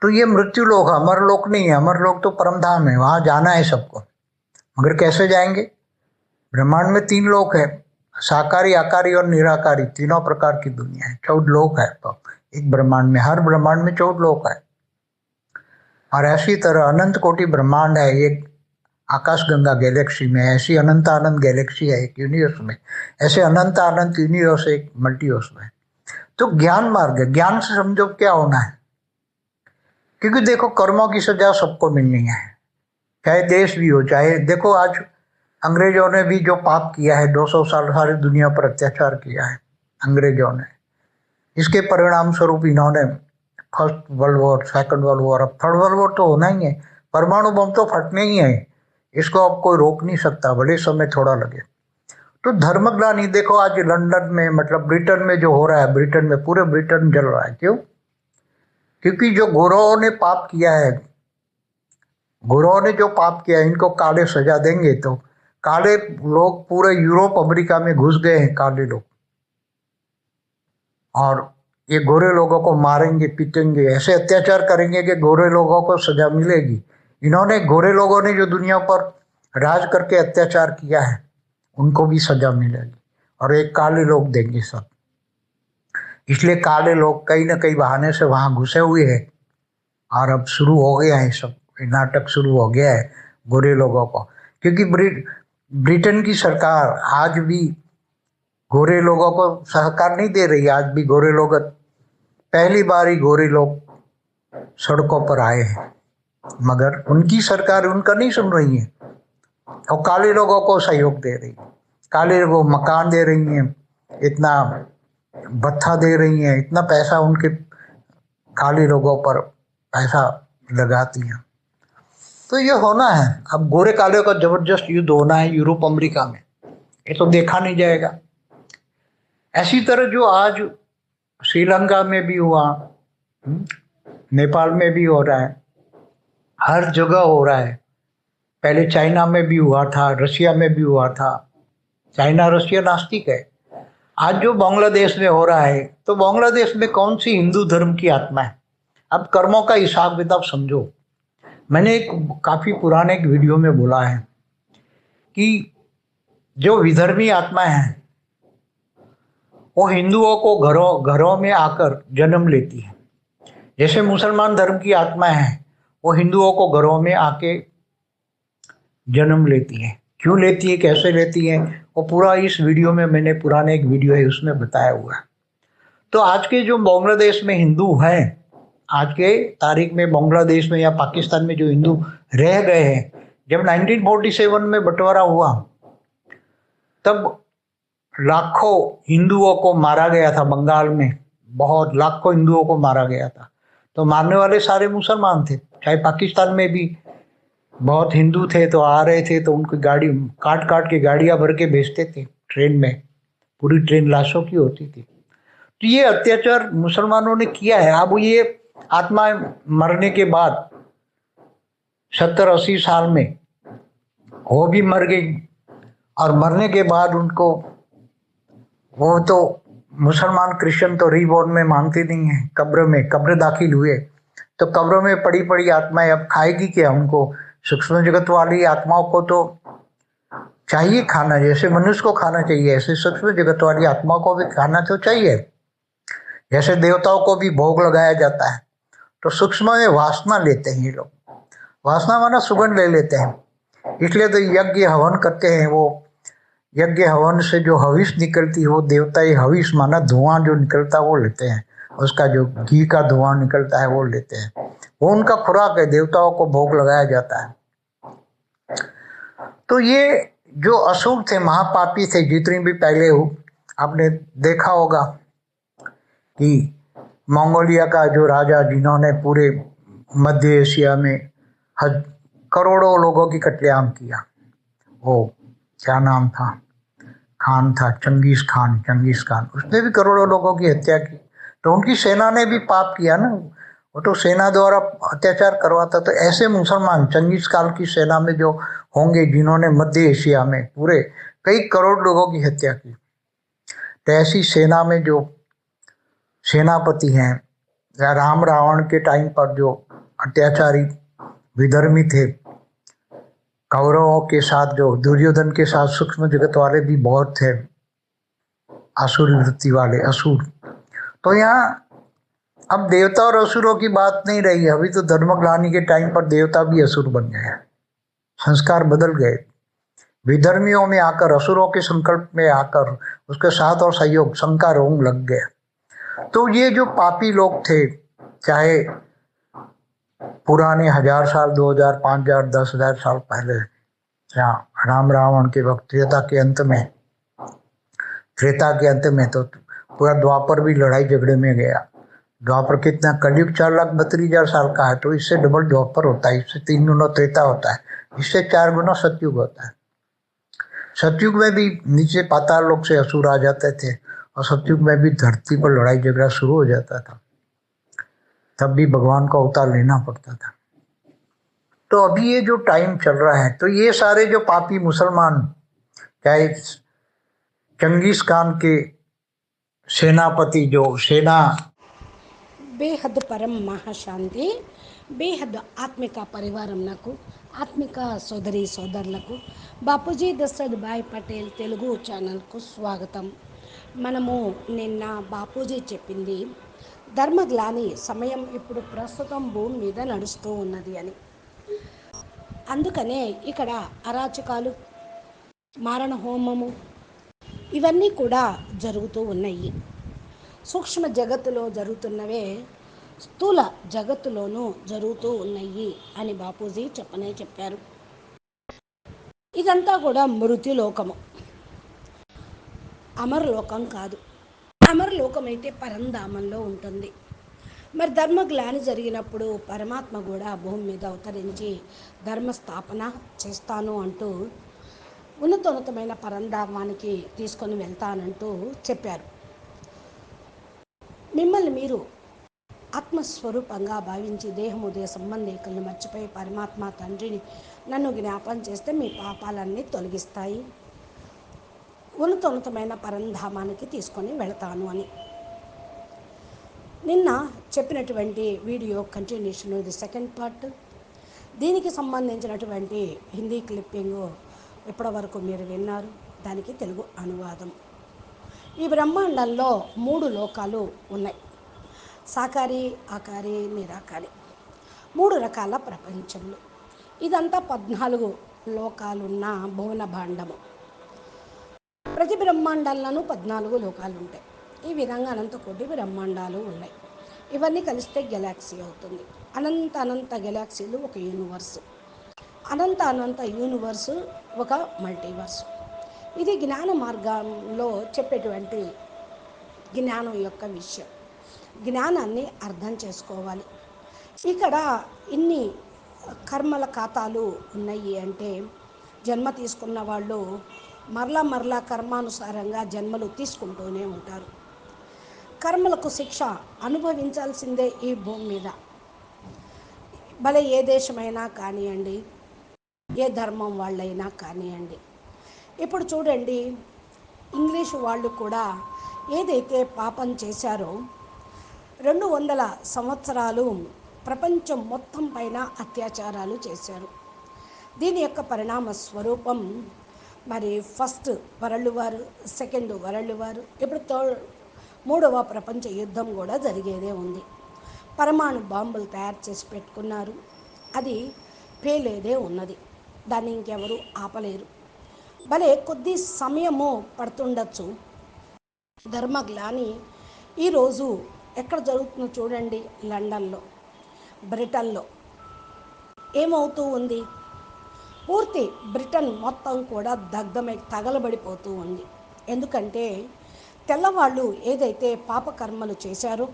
तो ये मृत्यु लोक, अमर लोक नहीं है। अमर लोक तो परम धाम है, वहाँ जाना है सबको। मगर कैसे जाएँगे? ब्रह्मांड में तीन लोक है, साकारी, आकारी और निराकारी, तीनों प्रकार की दुनिया है। चौदह लोक है तो एक ब्रह्मांड में, हर ब्रह्मांड में चौदह लोक है। और ऐसी तरह अनंत कोटि ब्रह्मांड है, एक आकाश गंगा गैलेक्सी में, ऐसी अनंत अनंत गैलेक्सी है एक यूनिवर्स में, ऐसे अनंत अनंत यूनिवर्स एक मल्टीवर्स में। तो ज्ञान मार्ग ज्ञान से समझो क्या होना है। क्योंकि देखो कर्मों की सजा सबको मिलनी है। चाहे देश भी हो, चाहे देखो आज अंग्रेज़ों ने भी जो पाप किया है 200 साल सारी दुनिया पर अत्याचार किया है अंग्रेज़ों ने। इसके परिणाम स्वरूप इन्होंने first world war, second world war, अब थर्ड वर्ल्ड वॉर तो होना ही है, परमाणु बम तो फटने ही है। इसको अब कोई रोक नहीं सकता, भले समय थोड़ा लगे। तो धर्मग्लानी देखो आज लंदन में मतलब ब्रिटेन में जो हो रहा है, ब्रिटेन में, पूरे ब्रिटेन जल रहा है, क्यों? क्योंकि जो गुरुओं ने पाप किया है, गुरुओं ने जो पाप किया है, इनको काले सजा देंगे तो। काले लोग पूरे यूरोप, अमेरिका में घुस गए हैं, काले लोग। और ये गोरे लोगों को मारेंगे, पीटेंगे, ऐसे अत्याचार करेंगे कि गोरे लोगों को सजा मिलेगी। इन्होंने, गोरे लोगों ने जो दुनिया पर राज करके अत्याचार किया है, उनको भी सजा मिलेगी। और एक काले लोग देंगे सब। इसलिए काले लोग कहीं ना कहीं बहाने से वहाँ घुसे हुए हैं। और अब शुरू हो गया है सब। नाटक शुरू हो गया है गोरे लोगों को। क्योंकि ब्रिट ब्रिटेन की सरकार आज भी गोरे लोगों को सहकार नहीं दे रही आज भी गोरे लोग पहली बार ही गोरे लोग सड़कों पर आए हैं। मगर उनकी सरकार उनका नहीं सुन रही है। और काले लोगों को सहयोग दे रही है। काले लोगों मकान दे रही हैं। इतना भत्था दे रही हैं इतना पैसा उनके काले लोगों पर पैसा लगाती हैं। तो ये होना है। अब गोरे काले का ज़बरदस्त युद्ध होना है यूरोप अमेरिका में। ये तो देखा नहीं जाएगा। ऐसी तरह जो आज श्रीलंका में भी हुआ हम्म, नेपाल में भी हो रहा है हर जगह हो रहा है। पहले चाइना में भी हुआ था रशिया में भी हुआ था। चाइना रशिया नास्तिक है। आज जो बांग्लादेश में हो रहा है तो बांग्लादेश में कौन सी हिंदू धर्म की आत्मा है? अब कर्मों का हिसाब किताब समझो। मैंने एक काफ़ी पुराने एक वीडियो में बोला है कि जो विधर्मी आत्माएँ हैं, वो हिंदुओं को घरों घरों में आकर जन्म लेती है। जैसे मुसलमान धर्म की आत्माएँ हैं, वो हिंदुओं को घरों में आके जन्म लेती है। क्यों लेती है, कैसे लेती है? वो पूरा इस वीडियो में मैंने पुराने एक वीडियो है, उसमें बताया हुआ तो आज के जो बांग्लादेश में हिंदू हैं, आज के तारीख में बांग्लादेश में या पाकिस्तान में जो हिंदू रह गए हैं, जब 1947 में बंटवारा हुआ, तब लाखों हिंदुओं को मारा गया था बंगाल में, बहुत लाखों हिंदुओं को मारा गया था। तो मारने वाले सारे मुसलमान थे, चाहे पाकिस्तान में भी बहुत हिंदू थे तो आ रहे थे तो उनकी गाड़ी काट काट के गाड़ियाँ भर के भेजते थे ट्रेन में। पूरी ट्रेन लाशों की होती थी। तो ये अत्याचार मुसलमानों ने किया है। अब ये आत्मा मरने के बाद सत्तर अस्सी साल में वो भी मर गई और मरने के बाद उनको वो तो मुसलमान क्रिश्चियन तो रीबॉर्न में मानते नहीं है, कब्र में, कब्र दाखिल हुए। तो कब्रों में पड़ी पड़ी आत्माएँ अब खाएगी क्या उनको? सूक्ष्म जगत वाली आत्माओं को तो चाहिए खाना, जैसे मनुष्य को खाना चाहिए, ऐसे सूक्ष्म जगत वाली आत्माओं को भी खाना तो चाहिए। जैसे देवताओं को भी भोग लगाया जाता है तो सूक्ष्म में वासना लेते हैं ये लोग। वासना माना सुगंध ले लेते हैं। इसलिए तो यज्ञ हवन करते हैं वो। यज्ञ हवन से जो हविष निकलती है, वो देवता ये हविष माना धुआँ जो निकलता है, वो लेते हैं। उसका जो घी का धुआँ निकलता है, वो लेते हैं। वो उनका खुराक है, देवताओं को भोग लगाया जाता है। तो ये जो असुर थे, महापापी थे, जितनी भी पहले हो, आपने देखा होगा कि मंगोलिया का जो राजा, जिन्होंने पूरे मध्य एशिया में हज करोड़ों लोगों की कत्लेआम किया, वो क्या नाम था? खान था, चंगेज खान चंगेज खान। उसने भी करोड़ों लोगों की हत्या की। तो उनकी सेना ने भी पाप किया ना? वो तो सेना द्वारा अत्याचार करवाता तो ऐसे मुसलमान चंगेज काल की सेना में जो होंगे, जिन्होंने मध्य एशिया में पूरे कई करोड़ लोगों की हत्या की। तो ऐसी सेना में जो सेनापति हैं, या राम रावण के टाइम पर जो अत्याचारी विधर्मी थे, कौरवों के साथ जो दुर्योधन के साथ सूक्ष्म जगत वाले भी बहुत थे, असुर वृत्ति वाले असुर। तो यहाँ अब देवता और असुरों की बात नहीं रही अभी तो धर्मग्लानी के टाइम पर देवता भी असुर बन गए संस्कार बदल गए। विधर्मियों में आकर, असुरों के संकल्प में आकर, उसके साथ और सहयोग, शंका रोग लग गया तो ये जो पापी लोग थे, चाहे पुराने हज़ार साल, दो हज़ार, पाँच हज़ार, दस हज़ार साल पहले या राम रावण के वक्त, त्रेता के अंत में, त्रेता के अंत में तो पूरा द्वापर भी लड़ाई झगड़े में गया। द्वापर कितना कलयुग चार लाख बत्तीस हज़ार साल का है तो इससे डबल द्वापर होता है, इससे तीन गुना त्रेता होता है, इससे चार गुना सतयुग होता है। सतयुग में भी नीचे पाताल लोग से असुर आ जाते थे, और सतयुग में भी धरती पर लड़ाई झगड़ा शुरू हो जाता था। तब भी भगवान का अवतार लेना पड़ता था। तो अभी ये जो टाइम चल रहा है तो ये सारे जो पापी मुसलमान, चाहे चंगेज खान के सेनापति जो सेना బేహద్ పరం మహాశాంతి బేహద్ ఆత్మిక పరివారం నాకు ఆత్మిక సోదరి సోదరులకు బాపూజీ దశరథ్ భాయ్ పటేల్ తెలుగు ఛానల్కు స్వాగతం. మనము నిన్న బాపూజీ చెప్పింది ధర్మగ్లాని సమయం ఇప్పుడు ప్రస్తుతం భూమి మీద నడుస్తూ ఉన్నది అని. అందుకనే ఇక్కడ అరాచకాలు మారణ హోమము ఇవన్నీ కూడా జరుగుతూ ఉన్నాయి. సూక్ష్మ జగత్తులో జరుగుతున్నవే స్థూల జగత్తులోనూ జరుగుతూ ఉన్నాయి అని బాపూజీ చెప్పనే చెప్పారు. ఇదంతా కూడా మృతి లోకము. అమరలోకం కాదు. అమరలోకం అయితే పరంధామంలో ఉంటుంది. మరి ధర్మ గ్లాని జరిగినప్పుడు పరమాత్మ కూడా భూమి మీద అవతరించి ధర్మ స్థాపన చేస్తాను అంటూ ఉన్నతోన్నతమైన పరంధామానికి తీసుకొని వెళ్తానంటూ చెప్పారు. మిమ్మల్ని మీరు ఆత్మస్వరూపంగా భావించి దేహముదయ సంబంధికులను మర్చిపోయి పరమాత్మ తండ్రిని నన్ను జ్ఞాపం చేస్తే మీ పాపాలన్నీ తొలగిస్తాయి. ఉన్నతోన్నతమైన పరంధామానికి తీసుకొని వెళతాను అని. నిన్న చెప్పినటువంటి వీడియో కంటిన్యూషన్ ఇది సెకండ్ పార్ట్. దీనికి సంబంధించినటువంటి హిందీ క్లిప్పింగ్ ఇప్పటివరకు మీరు విన్నారు. దానికి తెలుగు అనువాదం. ఈ బ్రహ్మాండంలో మూడు లోకాలు ఉన్నాయి. సాకారి ఆకారి నిరాకారి. మూడు రకాల ప్రపంచంలో ఇదంతా పద్నాలుగు లోకాలున్న భువన భాండము. ప్రతి బ్రహ్మాండాలను పద్నాలుగు లోకాలు ఉంటాయి ఈ విధంగా అనంత కోటి బ్రహ్మాండాలు ఉన్నాయి. ఇవన్నీ కలిస్తే గెలాక్సీ అవుతుంది. అనంత అనంత గెలాక్సీలు ఒక యూనివర్స్. అనంత అనంత యూనివర్స్ ఒక మల్టీవర్స్. ఇది జ్ఞాన మార్గంలో చెప్పేటువంటి జ్ఞానం యొక్క విషయం. జ్ఞానాన్ని అర్థం చేసుకోవాలి. ఇక్కడ ఇన్ని కర్మల ఖాతాలు ఉన్నాయి అంటే జన్మ తీసుకున్న వాళ్ళు మరలా మరలా కర్మానుసారంగా జన్మలు తీసుకుంటూనే ఉంటారు. కర్మలకు శిక్ష అనుభవించాల్సిందే ఈ భూమి మీద. భలే ఏ దేశమైనా కానివ్వండి ఏ ధర్మం వాళ్ళైనా కానివ్వండి ఇప్పుడు చూడండి. ఇంగ్లీష్ వాళ్ళు కూడా ఏదైతే పాపం చేశారో రెండు వందల సంవత్సరాలు ప్రపంచం మొత్తం పైన అత్యాచారాలు చేశారు. దీని యొక్క పరిణామ స్వరూపం మరి first world war second world war ఇప్పుడు థర్డ్ మూడవ ప్రపంచ యుద్ధం కూడా జరిగేదే ఉంది. పరమాణు బాంబులు తయారు చేసి పెట్టుకున్నారు. అది పేలేదే ఉన్నది. దాన్ని ఇంకెవరూ ఆపలేరు. భలే కొద్ది సమయము పడుతుండొచ్చు. ధర్మగ్లాని ఈరోజు ఎక్కడ జరుగుతుందో చూడండి లండన్లో బ్రిటన్లో. ఏమవుతూ ఉంది? పూర్తి బ్రిటన్ మొత్తం కూడా దగ్ధమై తగలబడిపోతూ ఉంది. ఎందుకంటే తెల్లవాళ్ళు ఏదైతే పాపకర్మలు చేశారో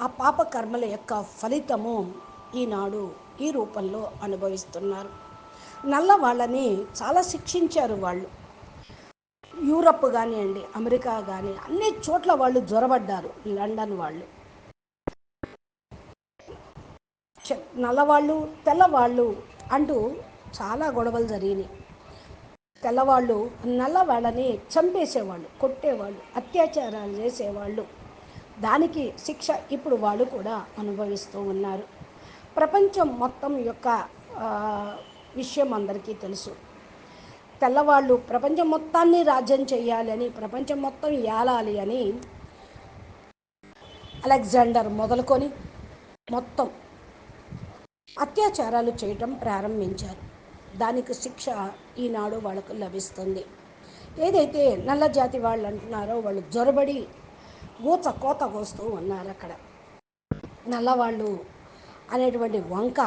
ఆ పాపకర్మల యొక్క ఫలితము ఈనాడు ఈ రూపంలో అనుభవిస్తున్నారు. నల్ల వాళ్ళని చాలా శిక్షించారు వాళ్ళు. యూరప్ కానివ్వండి అమెరికా కానీ అన్ని చోట్ల వాళ్ళు జ్వరబడ్డారు లండన్ వాళ్ళు. నల్లవాళ్ళు తెల్లవాళ్ళు అంటూ చాలా గొడవలు జరిగినాయి. తెల్లవాళ్ళు నల్లవాళ్ళని చంపేసేవాళ్ళు కొట్టేవాళ్ళు అత్యాచారాలు చేసేవాళ్ళు. దానికి శిక్ష ఇప్పుడు వాళ్ళు కూడా అనుభవిస్తూ ఉన్నారు. ప్రపంచం మొత్తం యొక్క విషయం అందరికీ తెలుసు. తెల్లవాళ్ళు ప్రపంచం మొత్తాన్ని రాజ్యం చేయాలి అని ప్రపంచం మొత్తం ఏలాలి అని అలెగ్జాండర్ మొదలుకొని మొత్తం అత్యాచారాలు చేయటం ప్రారంభించారు. దానికి శిక్ష ఈనాడు వాళ్ళకు లభిస్తుంది. ఏదైతే నల్ల జాతి వాళ్ళు అంటున్నారో వాళ్ళు జొరబడి ఊచ కోత కోస్తూ ఉన్నారు అక్కడ. నల్లవాళ్ళు అనేటువంటి వంక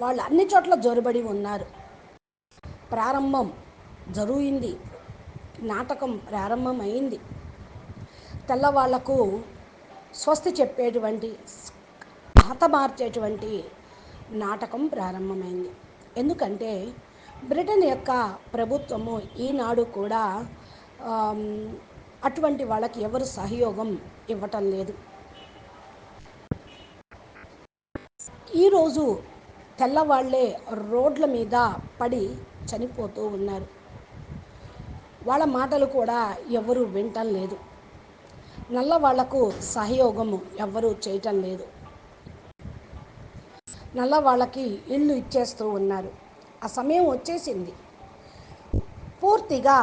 వాళ్ళు అన్ని చోట్ల జొరబడి ఉన్నారు. ప్రారంభం జరుగుయింది. నాటకం ప్రారంభమైంది. తెల్లవాళ్ళకు స్వస్తి చెప్పేటువంటి హతమార్చేటువంటి నాటకం ప్రారంభమైంది. ఎందుకంటే బ్రిటన్ యొక్క ప్రభుత్వము ఈనాడు కూడా అటువంటి వాళ్ళకి ఎవరు సహయోగం ఇవ్వటం లేదు. ఈరోజు తెల్లవాళ్ళే రోడ్ల మీద పడి చనిపోతూ ఉన్నారు. వాళ్ళ మాటలు కూడా ఎవరు వినటం లేదు. నల్ల వాళ్ళకు సహయోగము ఎవ్వరూ చేయటం లేదు. నల్ల వాళ్ళకి ఇల్లు ఇచ్చేస్తూ ఉన్నారు. ఆ సమయం వచ్చేసింది. పూర్తిగా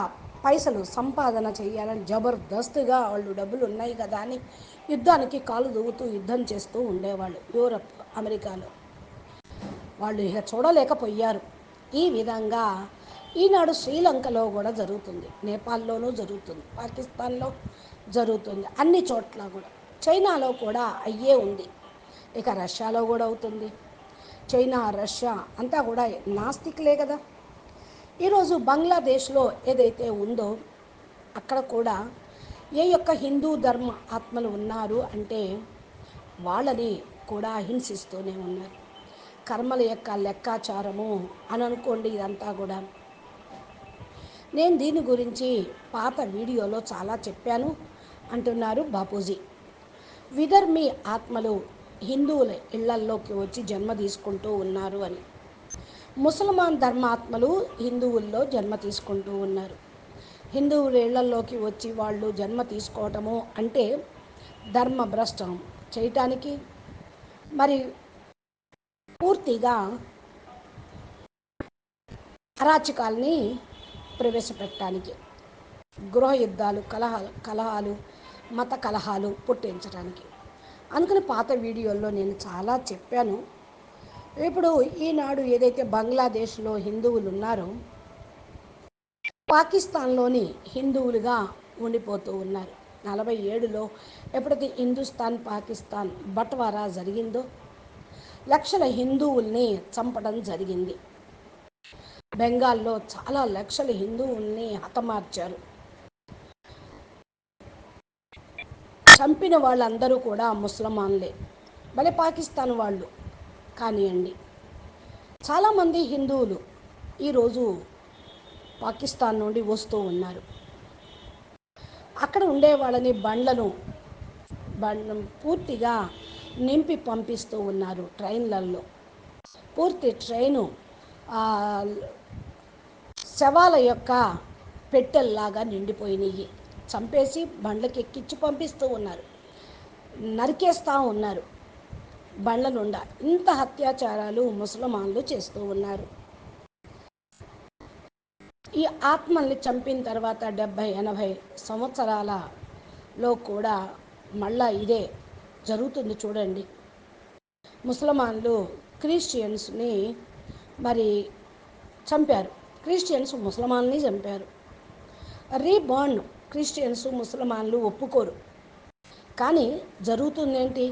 పైసలు సంపాదన చేయాలని జబర్దస్తుగా వాళ్ళు డబ్బులు ఉన్నాయి కదా అని యుద్ధానికి కాలు దూగుతూ యుద్ధం చేస్తూ ఉండేవాళ్ళు యూరప్ అమెరికాలో. వాళ్ళు ఇక చూడలేకపోయారు. ఈ విధంగా ఈనాడు శ్రీలంకలో కూడా జరుగుతుంది. నేపాల్లోనూ జరుగుతుంది. పాకిస్తాన్లో జరుగుతుంది. అన్ని చోట్ల కూడా. చైనాలో కూడా అయ్యే ఉంది. ఇక రష్యాలో కూడా అవుతుంది. చైనా రష్యా అంతా కూడా నాస్తికులే కదా. ఈరోజు బంగ్లాదేశ్లో ఏదైతే ఉందో అక్కడ కూడా ఏ యొక్క హిందూ ధర్మ ఆత్మలు ఉన్నారు అంటే వాళ్ళని కూడా హింసిస్తూనే ఉన్నారు. కర్మల యొక్క లెక్కాచారము అని అనుకోండి ఇదంతా కూడా. నేను దీని గురించి పాత వీడియోలో చాలా చెప్పాను. అంటున్నారు బాపూజీ. విధర్మి ఆత్మలు హిందువుల ఇళ్ళల్లోకి వచ్చి జన్మ తీసుకుంటూ ఉన్నారు అని. ముసల్మాన్ ధర్మాత్మలు హిందువుల్లో జన్మ తీసుకుంటూ ఉన్నారు. హిందువుల ఇళ్ళల్లోకి వచ్చి వాళ్ళు జన్మ తీసుకోవటము అంటే ధర్మభ్రష్టం చేయటానికి. మరి పూర్తిగా అరాచకాల్ని ప్రవేశపెట్టడానికి గృహ యుద్ధాలు కలహాలు కలహాలు మత కలహాలు పుట్టించడానికి. అందుకని పాత వీడియోల్లో నేను చాలా చెప్పాను. ఇప్పుడు ఈనాడు ఏదైతే బంగ్లాదేశ్లో హిందువులు ఉన్నారో పాకిస్తాన్లోని హిందువులుగా ఉండిపోతూ ఉన్నారు. నలభై ఏడులో ఎప్పుడైతే హిందుస్థాన్ పాకిస్తాన్ బట్వారా జరిగిందో లక్షల హిందువుల్ని చంపడం జరిగింది. బెంగాల్లో చాలా లక్షల హిందువుల్ని హతమార్చారు. చంపిన వాళ్ళందరూ కూడా ముస్లమాన్లే. భలే పాకిస్తాన్ వాళ్ళు. కానివ్వండి చాలామంది హిందువులు ఈరోజు పాకిస్తాన్ నుండి వస్తూ ఉన్నారు. అక్కడ ఉండే వాళ్ళని బండ్లను బండ్ పూర్తిగా నింపి పంపిస్తూ ఉన్నారు ట్రైన్లలో. పూర్తి ట్రైను శవాల యొక్క పెట్టెల్లాగా నిండిపోయినాయి చంపేసి బండ్లకి ఎక్కించి పంపిస్తూ ఉన్నారు. నరికేస్తూ ఉన్నారు. బండ్ల నుండా ఇంత అత్యాచారాలు ముసలమాన్లు చేస్తూ ఉన్నారు. ఈ ఆత్మల్ని చంపిన తర్వాత డెబ్భై ఎనభై సంవత్సరాలలో కూడా మళ్ళా ఇదే జరుగుతుంది చూడండి. ముసల్మాన్లు క్రిస్టియన్స్ని మరి చంపారు. క్రిస్టియన్స్ ముసల్మాన్ని చంపారు. రీబాండ్ క్రిస్టియన్స్ ముసల్మాన్లు ఒప్పుకోరు. కానీ జరుగుతుందేంటి?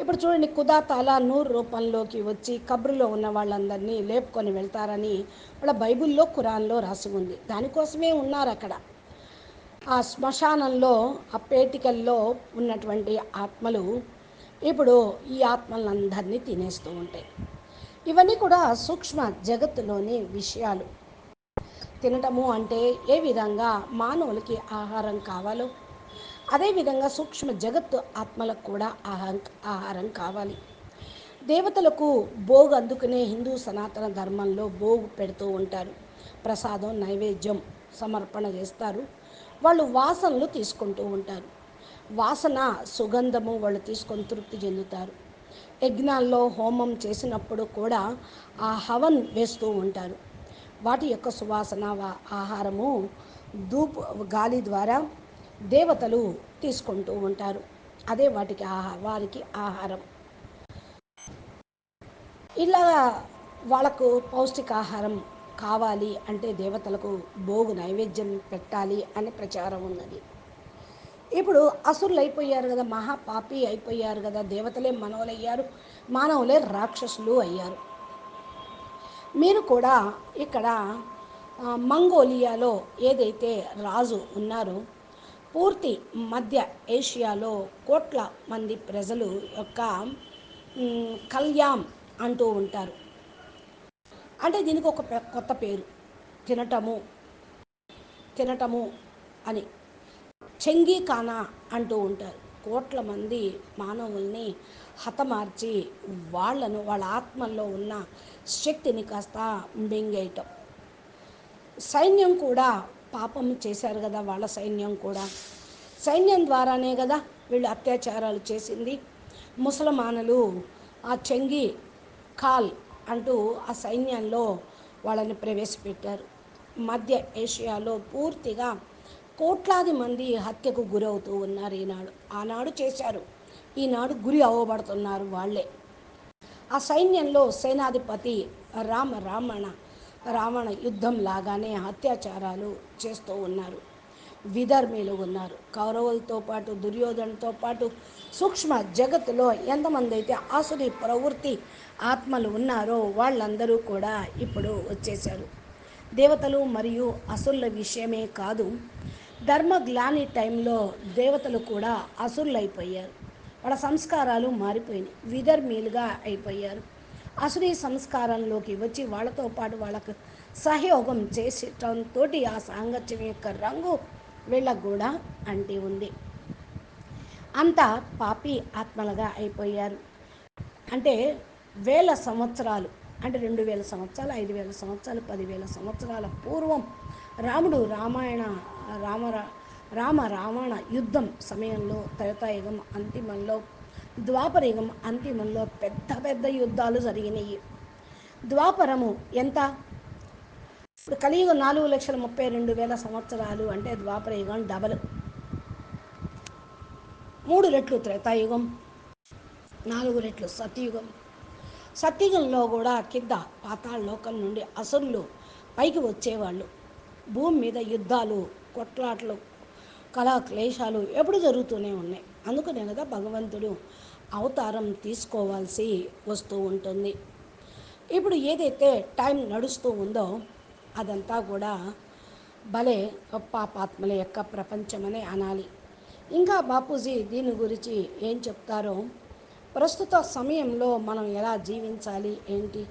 ఇప్పుడు చూడండి కుదా తాలా నూర్ రూపంలోకి వచ్చి కబ్రులో ఉన్న వాళ్ళందరినీ లేపుకొని వెళ్తారని వాళ్ళ బైబిల్లో ఖురాన్లో రాసి ఉంది. దానికోసమే ఉన్నారు అక్కడ. ఆ శ్మశానంలో ఆ పేటికల్లో ఉన్నటువంటి ఆత్మలు ఇప్పుడు ఈ ఆత్మలందరినీ తినేస్తూ ఉంటాయి ఇవన్నీ కూడా సూక్ష్మ జగత్తులోని విషయాలు. తినటము అంటే ఏ విధంగా మానవులకి ఆహారం కావాలో అదేవిధంగా సూక్ష్మ జగత్తు ఆత్మలకు కూడా ఆహారం ఆహారం కావాలి. దేవతలకు భోగు అందుకునే హిందూ సనాతన ధర్మంలో భోగు పెడుతూ ఉంటారు. ప్రసాదం నైవేద్యం సమర్పణ చేస్తారు. వాళ్ళు వాసనలు తీసుకుంటూ ఉంటారు. వాసన సుగంధము వాళ్ళు తీసుకొని తృప్తి చెందుతారు. యజ్ఞాల్లో హోమం చేసినప్పుడు కూడా ఆ హవన్ వేస్తూ ఉంటారు. వాటి యొక్క సువాసన ఆహారము ధూప్ గాలి ద్వారా దేవతలు తీసుకుంటూ ఉంటారు. అదే వాటికి ఆహా వారికి ఆహారం. ఇలా వాళ్ళకు పౌష్టికాహారం కావాలి అంటే దేవతలకు భోగు నైవేద్యం పెట్టాలి అని ప్రచారం ఉన్నది. ఇప్పుడు అసురులు అయిపోయారు కదా మహాపాపి అయిపోయారు కదా దేవతలే మనవులయ్యారు మానవులే రాక్షసులు అయ్యారు. మీరు కూడా ఇక్కడ మంగోలియాలో ఏదైతే రాజు ఉన్నారో పూర్తి మధ్య ఏషియాలో కోట్ల మంది ప్రజలు యొక్క మ్, కళ్యాణ్ అంటూ ఉంటారు. అంటే దీనికి ఒక కొత్త పేరు. తినటము తినటము అని. చెంగీఖానా అంటూ ఉంటారు. కోట్ల మంది మానవుల్ని హతమార్చి వాళ్ళను వాళ్ళ ఆత్మల్లో ఉన్న శక్తిని కాస్త మింగేయటం. సైన్యం కూడా పాపం చేశారు కదా వాళ్ళ సైన్యం కూడా. సైన్యం ద్వారానే కదా వీళ్ళు అత్యాచారాలు చేసింది. ముసలమానులు ఆ చెంగి కాల్ అంటూ ఆ సైన్యంలో వాళ్ళని ప్రవేశపెట్టారు. మధ్య ఏషియాలో పూర్తిగా కోట్లాది మంది హత్యకు గురవుతూ ఉన్నారు ఈనాడు. ఆనాడు చేశారు. ఈనాడు గురి అవ్వబడుతున్నారు వాళ్ళే. ఆ సైన్యంలో సేనాధిపతి రామ రావణ రావణ యుద్ధం లాగానే అత్యాచారాలు చేస్తూ ఉన్నారు. విధర్మీలు ఉన్నారు. కౌరవులతో పాటు దుర్యోధనతో పాటు సూక్ష్మ జగత్తులో ఎంతమంది అయితే ఆసురి ప్రవృత్తి ఆత్మలు ఉన్నారో వాళ్ళందరూ కూడా ఇప్పుడు వచ్చేశారు. దేవతలు మరియు అసురుల విషయమే కాదు ధర్మగ్లాని టైంలో దేవతలు కూడా అసురులైపోయారు. వాళ్ళ సంస్కారాలు మారిపోయినాయి విధర్మీలుగా అయిపోయారు. అసురీ సంస్కారంలోకి వచ్చి వాళ్ళతో పాటు వాళ్ళకు సహయోగం చేసటంతో ఆ సాంగత్యం యొక్క రంగు వీళ్ళకు కూడా అంటి ఉంది. అంతా పాపి ఆత్మలుగా అయిపోయారు. అంటే వేల సంవత్సరాలు అంటే రెండు వేల సంవత్సరాలు ఐదు వేల సంవత్సరాలు పదివేల సంవత్సరాల పూర్వం రాముడు రామాయణ రామ రామ రావణ యుద్ధం సమయంలో త్రేతాయుగం అంతిమంలో ద్వాపరయుగం అంతిమంలో పెద్ద పెద్ద యుద్ధాలు జరిగినాయి. ద్వాపరము ఎంత? ఇప్పుడు కలియుగం నాలుగు లక్షల ముప్పై రెండు వేల సంవత్సరాలు అంటే ద్వాపరయుగం డబల్. మూడు రెట్లు త్రేతాయుగం నాలుగు రెట్లు సత్యుగం. సత్యుగంలో కూడా కింద పాతాళ లోకం నుండి అసురులు పైకి వచ్చేవాళ్ళు. భూమి మీద యుద్ధాలు కొట్లాట్లు కళా క్లేశాలు ఎప్పుడు జరుగుతూనే ఉన్నాయి. అందుకనే కదా భగవంతుడు అవతారం తీసుకోవాల్సి వస్తూ ఉంటుంది. ఇప్పుడు ఏదైతే టైం నడుస్తూ ఉందో అదంతా కూడా భలే గొప్ప పాపాత్మల యొక్క ప్రపంచమనే అనాలి. ఇంకా బాపూజీ దీని గురించి ఏం చెప్తారో ప్రస్తుత సమయంలో మనం ఎలా జీవించాలి ఏంటి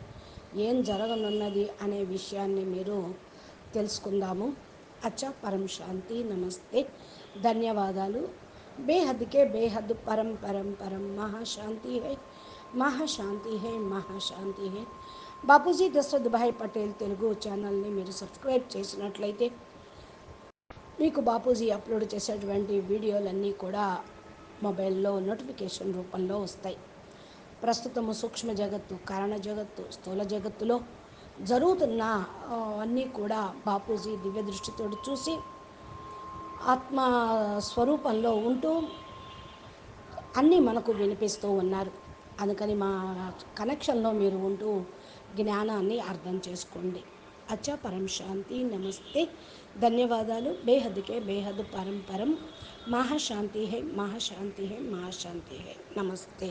ఏం జరగనున్నది అనే విషయాన్ని మీరు తెలుసుకుందాము. అచ్చా పరం శాంతి నమస్తే. ధన్యవాదాలు. బేహద్కే బేహద్ పరం పరం పరం మహాశాంతి హై మహాశాంతి హై మహాశాంతి హై. బాపూజీ దశరథ్ భాయ్ పటేల్ తెలుగు ఛానల్ని మీరు సబ్స్క్రైబ్ చేసినట్లయితే మీకు బాపూజీ అప్లోడ్ చేసేటువంటి వీడియోలన్నీ కూడా మొబైల్లో నోటిఫికేషన్ రూపంలో వస్తాయి. ప్రస్తుతము సూక్ష్మ జగత్తు కారణ జగత్తు స్థూల జగత్తులో జరుగుతున్న అన్నీ కూడా బాపూజీ దివ్య దృష్టితో చూసి ఆత్మ స్వరూపంలో ఉంటూ అన్నీ మనకు వినిపిస్తూ ఉన్నారు. అందుకని మా కనెక్షన్లో మీరు ఉంటూ జ్ఞానాన్ని అర్థం చేసుకోండి. అచ్చా పరం శాంతి నమస్తే. ధన్యవాదాలు. బేహద్కే బేహద్ పరం పరం. మహాశాంతి హై మహాశాంతి హై మహాశాంతి హై. నమస్తే.